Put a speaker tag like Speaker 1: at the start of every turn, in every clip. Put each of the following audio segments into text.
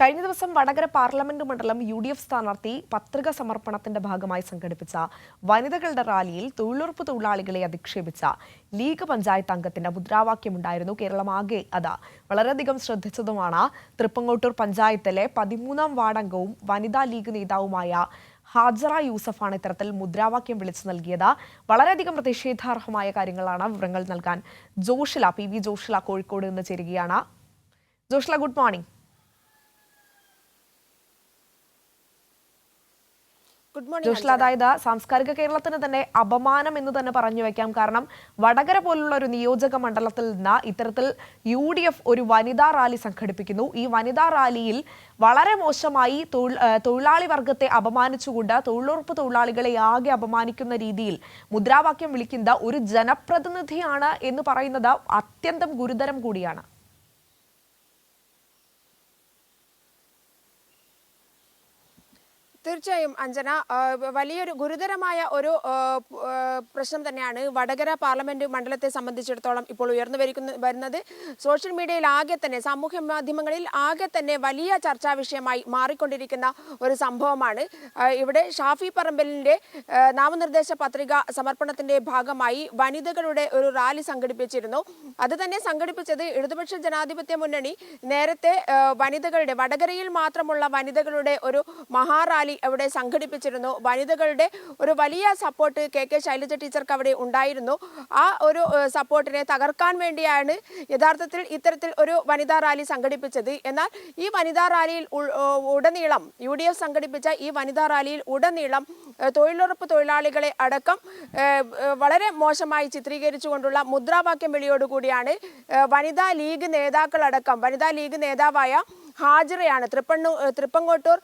Speaker 1: കഴിഞ്ഞ ദിവസം വടകര പാർലമെന്റ് മണ്ഡലം യു ഡി എഫ് സ്ഥാനാർത്ഥി പത്രിക സമർപ്പണത്തിന്റെ ഭാഗമായി സംഘടിപ്പിച്ച വനിതകളുടെ റാലിയിൽ തൊഴിലുറപ്പ് തൊഴിലാളികളെ അധിക്ഷേപിച്ച ലീഗ് പഞ്ചായത്ത് അംഗത്തിന്റെ മുദ്രാവാക്യമുണ്ടായിരുന്നു. കേരളമാകെ അത് വളരെയധികം ശ്രദ്ധിച്ചതുമാണ്. തൃപ്പങ്ങോട്ടൂർ പഞ്ചായത്തിലെ പതിമൂന്നാം വാർഡംഗവും വനിതാ ലീഗ് നേതാവുമായ ഹാജറ യൂസഫാണ് ഇത്തരത്തിൽ മുദ്രാവാക്യം വിളിച്ചു നൽകിയത്. വളരെയധികം പ്രതിഷേധാർഹമായ കാര്യങ്ങളാണ് വിവരങ്ങൾ നൽകാൻ ജോഷില പി വി ജോഷില കോഴിക്കോട് നിന്ന് ചേരുകയാണ്. Joshila good morning
Speaker 2: good morning
Speaker 1: Joshila അതായത് സാംസ്കാരിക കേരളത്തിന് തന്നെ അപമാനം എന്ന് തന്നെ പറഞ്ഞു വെക്കാം. കാരണം വടകര പോലുള്ള ഒരു നിയോജക മണ്ഡലത്തിൽ നിന്ന് ഇത്തരത്തിൽ യു ഡി എഫ് ഒരു വനിതാ റാലി സംഘടിപ്പിക്കുന്നു. ഈ വനിതാ റാലിയിൽ വളരെ മോശമായി തൊഴിലാളി വർഗത്തെ അപമാനിച്ചുകൊണ്ട് തൊഴിലുറപ്പ് തൊഴിലാളികളെ ആകെ അപമാനിക്കുന്ന രീതിയിൽ മുദ്രാവാക്യം വിളിക്കുന്ന ഒരു ജനപ്രതിനിധിയാണ് എന്ന് പറയുന്നത് അത്യന്തം ഗുരുതരം കൂടിയാണ്.
Speaker 2: തീർച്ചയായും അഞ്ജന. വലിയൊരു ഗുരുതരമായ ഒരു പ്രശ്നം തന്നെയാണ് വടകര പാർലമെന്റ് മണ്ഡലത്തെ സംബന്ധിച്ചിടത്തോളം ഇപ്പോൾ ഉയർന്നു വരിക്കുന്ന വരുന്നത്. സോഷ്യൽ മീഡിയയിൽ ആകെ തന്നെ സാമൂഹ്യ മാധ്യമങ്ങളിൽ ആകെ തന്നെ വലിയ ചർച്ചാ വിഷയമായി മാറിക്കൊണ്ടിരിക്കുന്ന ഒരു സംഭവമാണ്. ഇവിടെ ഷാഫി പറമ്പലിന്റെ നാമനിർദ്ദേശ പത്രിക സമർപ്പണത്തിന്റെ ഭാഗമായി വനിതകളുടെ ഒരു റാലി സംഘടിപ്പിച്ചിരുന്നു. അത് തന്നെ സംഘടിപ്പിച്ചത് ഇടതുപക്ഷ ജനാധിപത്യ മുന്നണി. നേരത്തെ വനിതകളുടെ വടകരയിൽ മാത്രമുള്ള വനിതകളുടെ ഒരു മഹാറാലി അവിടെ സംഘടിപ്പിച്ചിരുന്നു. വനിതകളുടെ ഒരു വലിയ സപ്പോർട്ട് കെ കെ ശൈലജ ടീച്ചർക്ക് അവിടെ ഉണ്ടായിരുന്നു. ആ ഒരു സപ്പോർട്ടിനെ തകർക്കാൻ വേണ്ടിയാണ് യഥാർത്ഥത്തിൽ ഇത്തരത്തിൽ ഒരു വനിതാ റാലി സംഘടിപ്പിച്ചത്. എന്നാൽ ഈ വനിതാ റാലിയിൽ ഉടനീളം യു ഡി എഫ് സംഘടിപ്പിച്ച ഈ വനിതാ റാലിയിൽ ഉടനീളം തൊഴിലുറപ്പ് തൊഴിലാളികളെ അടക്കം വളരെ മോശമായി ചിത്രീകരിച്ചുകൊണ്ടുള്ള മുദ്രാവാക്യം വിളിയോടുകൂടിയാണ് വനിതാ ലീഗ് നേതാക്കളടക്കം വനിതാ ലീഗ് നേതാവായ ഹാജിറയാണ്. തൃപ്പണ്ണൂ തൃപ്പങ്കോട്ടൂർ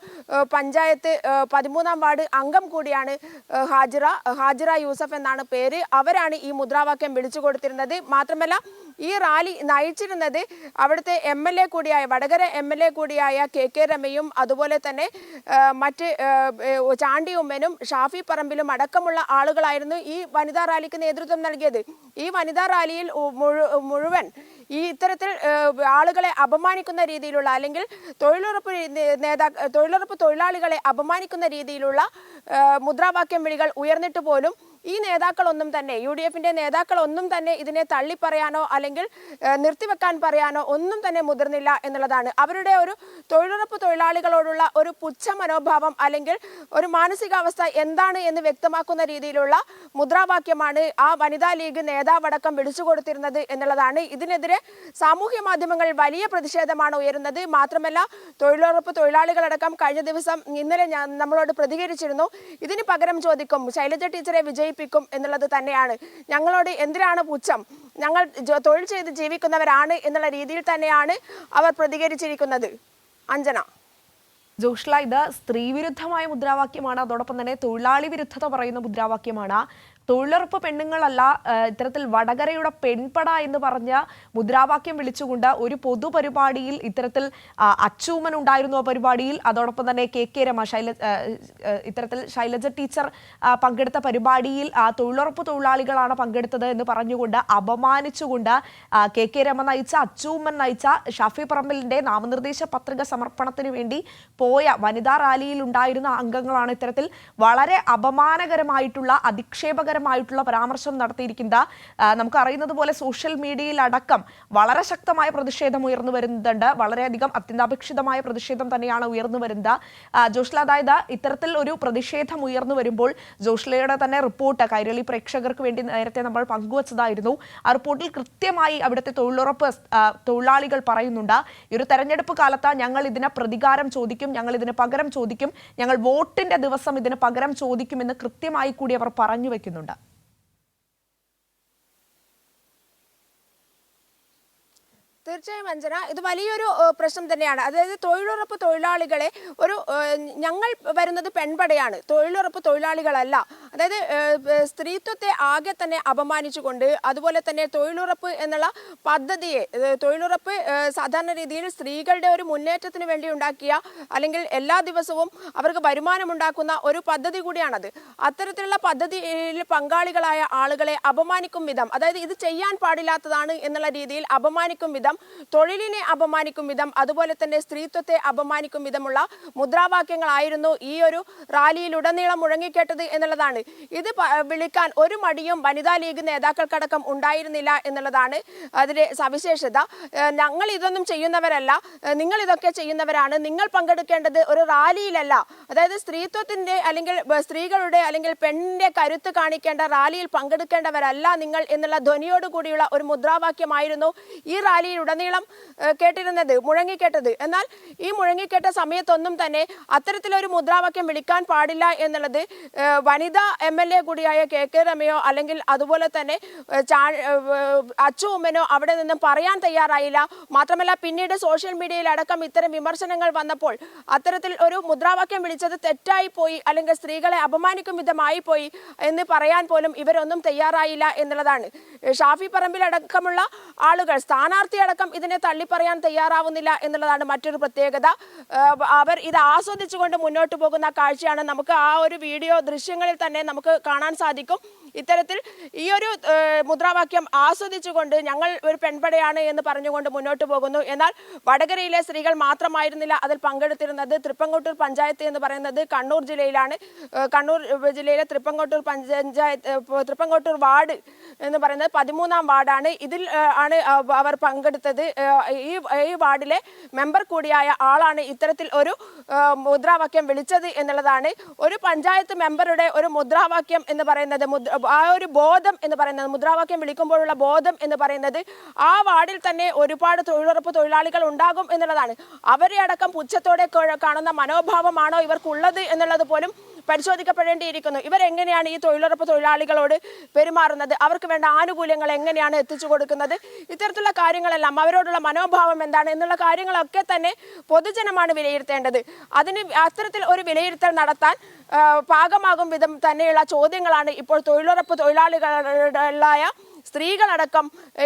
Speaker 2: പഞ്ചായത്ത് പതിമൂന്നാം വാർഡ് അംഗം കൂടിയാണ് ഹാജിറ ഹാജിറ യൂസഫ് എന്നാണ് പേര്. അവരാണ് ഈ മുദ്രാവാക്യം വിളിച്ചു കൊടുത്തിരുന്നത്. മാത്രമല്ല ഈ റാലി നയിച്ചിരുന്നത് അവിടുത്തെ എം എൽ എ കൂടിയായ വടകര എം എൽ എ കൂടിയായ കെ കെ രമയും അതുപോലെ തന്നെ മറ്റ് ചാണ്ടി ഉമ്മനും ഷാഫി പറമ്പിലും അടക്കമുള്ള ആളുകളായിരുന്നു ഈ വനിതാ റാലിക്ക് നേതൃത്വം നൽകിയത്. ഈ വനിതാ റാലിയിൽ മുഴുവൻ ഈ ഇത്തരത്തിൽ ആളുകളെ അപമാനിക്കുന്ന രീതിയിലുള്ള അല്ലെങ്കിൽ തൊഴിലുറപ്പ് നേതാ തൊഴിലുറപ്പ് തൊഴിലാളികളെ അപമാനിക്കുന്ന രീതിയിലുള്ള മുദ്രാവാക്യം വിളികൾ ഉയർന്നിട്ട് പോലും ഈ നേതാക്കളൊന്നും തന്നെ യു ഡി എഫിന്റെ നേതാക്കളൊന്നും തന്നെ ഇതിനെ തള്ളിപ്പറയാനോ അല്ലെങ്കിൽ നിർത്തിവെക്കാൻ പറയാനോ ഒന്നും തന്നെ മുതിർന്നില്ല എന്നുള്ളതാണ്. അവരുടെ ഒരു തൊഴിലുറപ്പ് തൊഴിലാളികളോടുള്ള ഒരു പുച്ഛ മനോഭാവം അല്ലെങ്കിൽ ഒരു മാനസികാവസ്ഥ എന്താണ് എന്ന് വ്യക്തമാക്കുന്ന രീതിയിലുള്ള മുദ്രാവാക്യമാണ് ആ വനിതാ ലീഗ് നേതാവടക്കം വിളിച്ചു കൊടുത്തിരുന്നത് എന്നുള്ളതാണ്. ഇതിനെതിരെ സാമൂഹ്യ മാധ്യമങ്ങൾ വലിയ പ്രതിഷേധമാണ് ഉയരുന്നത്. മാത്രമല്ല തൊഴിലുറപ്പ് തൊഴിലാളികളടക്കം കഴിഞ്ഞ ദിവസം ഇന്നലെ ഞാൻ നമ്മളോട് പ്രതികരിച്ചിരുന്നു. ഇതിന് പകരം ചോദിക്കും ശൈലജ ടീച്ചറെ വിജയിപ്പിക്കും എന്നുള്ളത് തന്നെയാണ്. ഞങ്ങളോട് എന്തിനാണ് പുച്ഛം? ഞങ്ങൾ തൊഴിൽ ചെയ്ത് ജീവിക്കുന്നവരാണ് എന്നുള്ള രീതിയിൽ തന്നെയാണ് അവർ പ്രതികരിച്ചിരിക്കുന്നത്. അഞ്ജന.
Speaker 1: ജോഷ്ല ഇത് സ്ത്രീവിരുദ്ധമായ മുദ്രാവാക്യമാണ്. അതോടൊപ്പം തന്നെ തൊഴിലാളി വിരുദ്ധത പറയുന്ന മുദ്രാവാക്യമാണ്. തൊഴിലുറപ്പ് പെണ്ണുങ്ങളല്ല ഇത്തരത്തിൽ വടകരയുടെ പെൺപട എന്ന് പറഞ്ഞ മുദ്രാവാക്യം വിളിച്ചുകൊണ്ട് ഒരു പൊതുപരിപാടിയിൽ ഇത്തരത്തിൽ അച്ചൂമൻ ഉണ്ടായിരുന്നു ആ പരിപാടിയിൽ അതോടൊപ്പം തന്നെ കെ കെ രമ ശൈല ഇത്തരത്തിൽ ശൈലജ ടീച്ചർ പങ്കെടുത്ത പരിപാടിയിൽ തൊഴിലുറപ്പ് തൊഴിലാളികളാണ് പങ്കെടുത്തത് എന്ന് പറഞ്ഞുകൊണ്ട് അപമാനിച്ചുകൊണ്ട് കെ കെ രമ നയിച്ച അച്ചൂമ്മൻ നയിച്ച ഷാഫി പറമ്പലിന്റെ നാമനിർദ്ദേശ പത്രിക സമർപ്പണത്തിന് വേണ്ടി പോയ വനിതാ റാലിയിൽ ഉണ്ടായിരുന്ന അംഗങ്ങളാണ് ഇത്തരത്തിൽ വളരെ അപമാനകരമായിട്ടുള്ള അധിക്ഷേപകരമായിട്ടുള്ള പരാമർശം നടത്തിയിരിക്കുന്ന നമുക്ക് അറിയുന്നത് പോലെ സോഷ്യൽ മീഡിയയിൽ അടക്കം വളരെ ശക്തമായ പ്രതിഷേധം ഉയർന്നു വരുന്നുണ്ട്. വളരെയധികം അത്യന്താപേക്ഷിതമായ പ്രതിഷേധം തന്നെയാണ് ഉയർന്നു വരുന്നത്. ജോഷ്ല അതായത് ഇത്തരത്തിൽ ഒരു പ്രതിഷേധം ഉയർന്നു വരുമ്പോൾ ജോഷ്ലയുടെ തന്നെ റിപ്പോർട്ട് കൈരളി പ്രേക്ഷകർക്ക് വേണ്ടി നേരത്തെ നമ്മൾ പങ്കുവച്ചതായിരുന്നു. ആ റിപ്പോർട്ടിൽ കൃത്യമായി അവിടുത്തെ തൊഴിലുറപ്പ് തൊഴിലാളികൾ പറയുന്നുണ്ട്. ഈ ഒരു തെരഞ്ഞെടുപ്പ് കാലത്ത് ഞങ്ങൾ ഇതിന് പ്രതികാരം ചോദിക്കും ഞങ്ങൾ ഇതിന് പകരം ചോദിക്കും ഞങ്ങൾ വോട്ടിന്റെ ദിവസം ഇതിന് പകരം ചോദിക്കുമെന്ന് കൃത്യമായി കൂടി അവർ പറഞ്ഞു വെക്കുന്നുണ്ട്.
Speaker 2: തീർച്ചയായും അഞ്ജന ഇത് വലിയൊരു പ്രശ്നം തന്നെയാണ്. അതായത് തൊഴിലുറപ്പ് തൊഴിലാളികളെ ഒരു ഞങ്ങൾ വരുന്നത് പെൺപടയാണ്. തൊഴിലുറപ്പ് തൊഴിലാളികളല്ല. അതായത് സ്ത്രീത്വത്തെ ആകെ തന്നെ അപമാനിച്ചുകൊണ്ട് അതുപോലെ തന്നെ തൊഴിലുറപ്പ് എന്നുള്ള പദ്ധതിയെ തൊഴിലുറപ്പ് സാധാരണ രീതിയിൽ സ്ത്രീകളുടെ ഒരു മുന്നേറ്റത്തിന് വേണ്ടി ഉണ്ടാക്കിയ അല്ലെങ്കിൽ എല്ലാ ദിവസവും അവർക്ക് വരുമാനമുണ്ടാക്കുന്ന ഒരു പദ്ധതി കൂടിയാണത്. അത്തരത്തിലുള്ള പദ്ധതിയിൽ പങ്കാളികളായ ആളുകളെ അപമാനിക്കും വിധം അതായത് ഇത് ചെയ്യാൻ പാടില്ലാത്തതാണ് എന്നുള്ള രീതിയിൽ അപമാനിക്കും വിധം തൊഴിലിനെ അപമാനിക്കും വിധം അതുപോലെ തന്നെ സ്ത്രീത്വത്തെ അപമാനിക്കും വിധമുള്ള മുദ്രാവാക്യങ്ങളായിരുന്നു ഈ ഒരു റാലിയിലുടനീളം മുഴങ്ങിക്കേട്ടത് എന്നുള്ളതാണ്. ഇത് വിളിക്കാൻ ഒരു മടിയും വനിതാ ലീഗ് നേതാക്കൾക്കടക്കം ഉണ്ടായിരുന്നില്ല എന്നുള്ളതാണ് അതിന്റെ സവിശേഷത. ഞങ്ങൾ ഇതൊന്നും ചെയ്യുന്നവരല്ല. നിങ്ങൾ ഇതൊക്കെ ചെയ്യുന്നവരാണ്. നിങ്ങൾ പങ്കെടുക്കേണ്ടത് ഒരു റാലിയിലല്ല. അതായത് സ്ത്രീത്വത്തിന്റെ അല്ലെങ്കിൽ സ്ത്രീകളുടെ അല്ലെങ്കിൽ പെണ്ണിന്റെ കരുത്ത് കാണിക്കേണ്ട റാലിയിൽ പങ്കെടുക്കേണ്ടവരല്ല നിങ്ങൾ എന്നുള്ള ധ്വനിയോട് കൂടിയുള്ള ഒരു മുദ്രാവാക്യമായിരുന്നു ഈ റാലിയിൽ ഉടനീളം കേട്ടിരുന്നത് മുഴങ്ങിക്കേട്ടത്. എന്നാൽ ഈ മുഴങ്ങിക്കേട്ട സമയത്തൊന്നും തന്നെ അത്തരത്തിലൊരു മുദ്രാവാക്യം വിളിക്കാൻ പാടില്ല എന്നുള്ളത് വനിതാ എം എൽ എ കൂടിയായ കെ കെ രമയോ അല്ലെങ്കിൽ അതുപോലെ തന്നെ അച്ചു ഉമ്മനോ അവിടെ നിന്നും പറയാൻ തയ്യാറായില്ല. മാത്രമല്ല പിന്നീട് സോഷ്യൽ മീഡിയയിൽ അടക്കം ഇത്തരം വിമർശനങ്ങൾ വന്നപ്പോൾ അത്തരത്തിൽ ഒരു മുദ്രാവാക്യം വിളിച്ചത് തെറ്റായി പോയി അല്ലെങ്കിൽ സ്ത്രീകളെ അപമാനിക്കും വിധമായി പോയി എന്ന് പറയാൻ പോലും ഇവരൊന്നും തയ്യാറായില്ല എന്നുള്ളതാണ്. ഷാഫി പറമ്പിലടക്കമുള്ള ആളുകൾ സ്ഥാനാർത്ഥി അടക്കം ഇതിനെ തള്ളിപ്പറയാൻ തയ്യാറാവുന്നില്ല എന്നുള്ളതാണ് മറ്റൊരു പ്രത്യേകത. അവർ ഇത് ആസ്വദിച്ചുകൊണ്ട് മുന്നോട്ട് പോകുന്ന കാഴ്ചയാണ്. നമുക്ക് ആ ഒരു വീഡിയോ ദൃശ്യങ്ങളിൽ തന്നെ നമുക്ക് കാണാൻ സാധിക്കും. ഇത്തരത്തിൽ ഈ ഒരു മുദ്രാവാക്യം ആസ്വദിച്ചുകൊണ്ട് ഞങ്ങൾ ഒരു പെൺപടയാണ് എന്ന് പറഞ്ഞുകൊണ്ട് മുന്നോട്ട് പോകുന്നു. എന്നാൽ വടകരയിലെ സ്ത്രീകൾ മാത്രമായിരുന്നില്ല അതിൽ പങ്കെടുത്തിരുന്നത്. തൃപ്പങ്കോട്ടൂർ പഞ്ചായത്ത് എന്ന് പറയുന്നത് കണ്ണൂർ ജില്ലയിലാണ്. കണ്ണൂർ ജില്ലയിലെ തൃപ്പങ്കോട്ടൂർ പഞ്ചായത്ത് തൃപ്പങ്കോട്ടൂർ വാർഡ് എന്ന് പറയുന്നത് പതിമൂന്നാം വാർഡാണ്. ഇതിൽ ആണ് അവർ പങ്കെടുത്തത്. ഈ ഈ വാർഡിലെ മെമ്പർ കൂടിയായ ആളാണ് ഇത്തരത്തിൽ ഒരു മുദ്രാവാക്യം വിളിച്ചത് എന്നുള്ളതാണ്. ഒരു പഞ്ചായത്ത് മെമ്പറുടെ ഒരു മുദ്രാവാക്യം എന്ന് പറയുന്നത് ആ ഒരു ബോധം എന്ന് പറയുന്നത് മുദ്രാവാക്യം വിളിക്കുമ്പോഴുള്ള ബോധം എന്ന് പറയുന്നത് ആ വാർഡിൽ തന്നെ ഒരുപാട് തൊഴിലുറപ്പ് തൊഴിലാളികൾ ഉണ്ടാകും എന്നുള്ളതാണ്. അവരെ അടക്കം പുച്ഛത്തോടെ കാണുന്ന മനോഭാവമാണോ ഇവർക്കുള്ളത് എന്നുള്ളത് പോലും പരിശോധിക്കപ്പെടേണ്ടിയിരിക്കുന്നു. ഇവരെങ്ങനെയാണ് ഈ തൊഴിലുറപ്പ് തൊഴിലാളികളോട് പെരുമാറുന്നത്? അവർക്ക് വേണ്ട ആനുകൂല്യങ്ങൾ എങ്ങനെയാണ് എത്തിച്ചു കൊടുക്കുന്നത്? ഇത്തരത്തിലുള്ള കാര്യങ്ങളെല്ലാം അവരോടുള്ള മനോഭാവം എന്താണ്? എന്നുള്ള കാര്യങ്ങളൊക്കെ തന്നെ പൊതുജനമാണ് വിലയിരുത്തേണ്ടത്. അതിന് അത്തരത്തിൽ ഒരു വിലയിരുത്തൽ നടത്താൻ പാകമാകും വിധം തന്നെയുള്ള ചോദ്യങ്ങളാണ് ഇപ്പോൾ തൊഴിലുറപ്പ് തൊഴിലാളികളായ സ്ത്രീകളടക്കം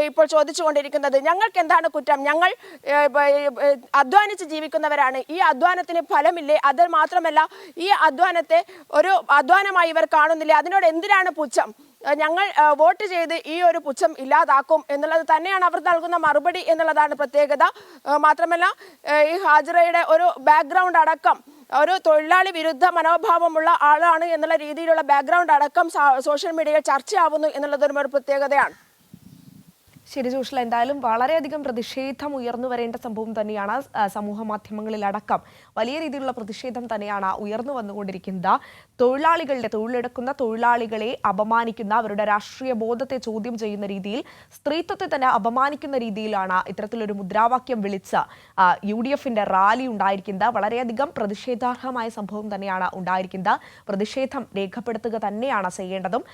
Speaker 2: ഇപ്പോൾ ചോദിച്ചുകൊണ്ടിരിക്കുന്നത് ഞങ്ങൾക്ക് എന്താണ് കുറ്റം? ഞങ്ങൾ അധ്വാനിച്ച് ജീവിക്കുന്നവരാണ്. ഈ അധ്വാനത്തിന് ഫലമില്ലേ? അത് മാത്രമല്ല ഈ അധ്വാനത്തെ ഒരു അധ്വാനമായി ഇവർ കാണുന്നില്ലേ? അതിനോട് എന്തിനാണ് പുച്ഛം? ഞങ്ങൾ വോട്ട് ചെയ്ത് ഈ ഒരു പുച്ഛം ഇല്ലാതാക്കും എന്നുള്ളത് തന്നെയാണ് അവർ നൽകുന്ന മറുപടി എന്നുള്ളതാണ് പ്രത്യേകത. മാത്രമല്ല ഈ ഹാജിറയുടെ ഒരു ബാക്ക്ഗ്രൗണ്ട് അടക്കം ഒരു തൊഴിലാളി വിരുദ്ധ മനോഭാവമുള്ള ആളാണ് എന്നുള്ള രീതിയിലുള്ള ബാക്ക്ഗ്രൗണ്ട് അടക്കം സോഷ്യൽ മീഡിയയിൽ ചർച്ചയാവുന്നു എന്നുള്ളതൊരു പ്രത്യേകതയാണ്.
Speaker 1: ശരി ജോഷ്ല. എന്തായാലും വളരെയധികം പ്രതിഷേധം ഉയർന്നു വരേണ്ട സംഭവം തന്നെയാണ് സമൂഹ മാധ്യമങ്ങളിലടക്കം വലിയ രീതിയിലുള്ള പ്രതിഷേധം തന്നെയാണ് ഉയർന്നു വന്നുകൊണ്ടിരിക്കുന്നത്. തൊഴിലാളികളുടെ തൊഴിലെടുക്കുന്ന തൊഴിലാളികളെ അപമാനിക്കുന്ന അവരുടെ രാഷ്ട്രീയ ബോധത്തെ ചോദ്യം ചെയ്യുന്ന രീതിയിൽ സ്ത്രീത്വത്തെ തന്നെ അപമാനിക്കുന്ന രീതിയിലാണ് ഇത്തരത്തിലൊരു മുദ്രാവാക്യം വിളിച്ച യു ഡി എഫിന്റെ റാലി ഉണ്ടായിരിക്കുന്നത്. വളരെയധികം പ്രതിഷേധാർഹമായ സംഭവം തന്നെയാണ് ഉണ്ടായിരിക്കുന്നത്. പ്രതിഷേധം രേഖപ്പെടുത്തുക തന്നെയാണ് ചെയ്യേണ്ടതും.